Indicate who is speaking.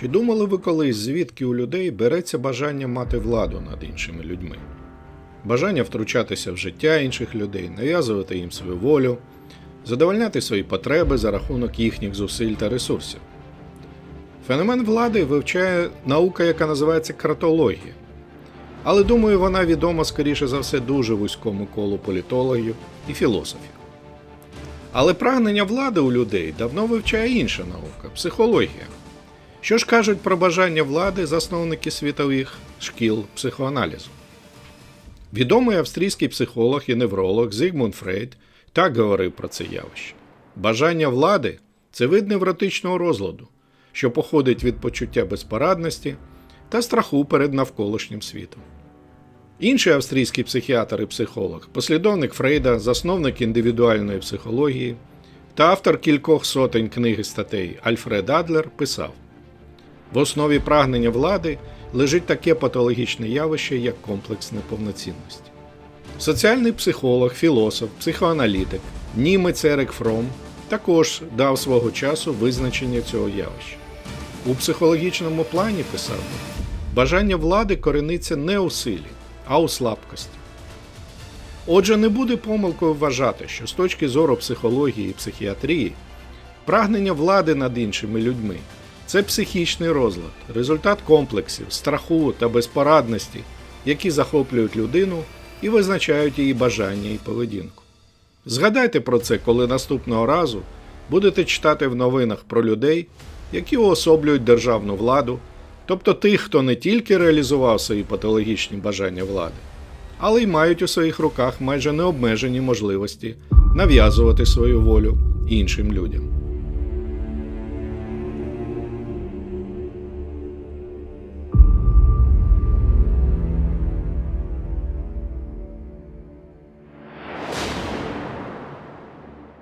Speaker 1: Чи думали ви колись, звідки у людей береться бажання мати владу над іншими людьми? Бажання втручатися в життя інших людей, нав'язувати їм свою волю, задовольняти свої потреби за рахунок їхніх зусиль та ресурсів. Феномен влади вивчає наука, яка називається кратологія. Але думаю, вона відома скоріше за все дуже вузькому колу політологів і філософів. Але прагнення влади у людей давно вивчає інша наука психологія. Що ж кажуть про бажання влади засновники світових шкіл психоаналізу? Відомий австрійський психолог і невролог Зігмунд Фрейд так говорив про це явище. Бажання влади це вид невротичного розладу, що походить від почуття безпорадності та страху перед навколишнім світом. Інший австрійський психіатр і психолог, послідовник Фрейда, засновник індивідуальної психології та автор кількох сотень книг і статей Альфред Адлер писав: в основі прагнення влади лежить таке патологічне явище, як комплекс неповноцінності. Соціальний психолог, філософ, психоаналітик німець Ерик Фром також дав свого часу визначення цього явища. У психологічному плані писав, бажання влади корениться не у силі, а у слабкості. Отже, не буде помилкою вважати, що з точки зору психології і психіатрії прагнення влади над іншими людьми це психічний розлад, результат комплексів, страху та безпорадності, які захоплюють людину і визначають її бажання і поведінку. Згадайте про це, коли наступного разу будете читати в новинах про людей, які уособлюють державну владу, тобто тих, хто не тільки реалізував свої патологічні бажання влади, але й мають у своїх руках майже необмежені можливості нав'язувати свою волю іншим людям.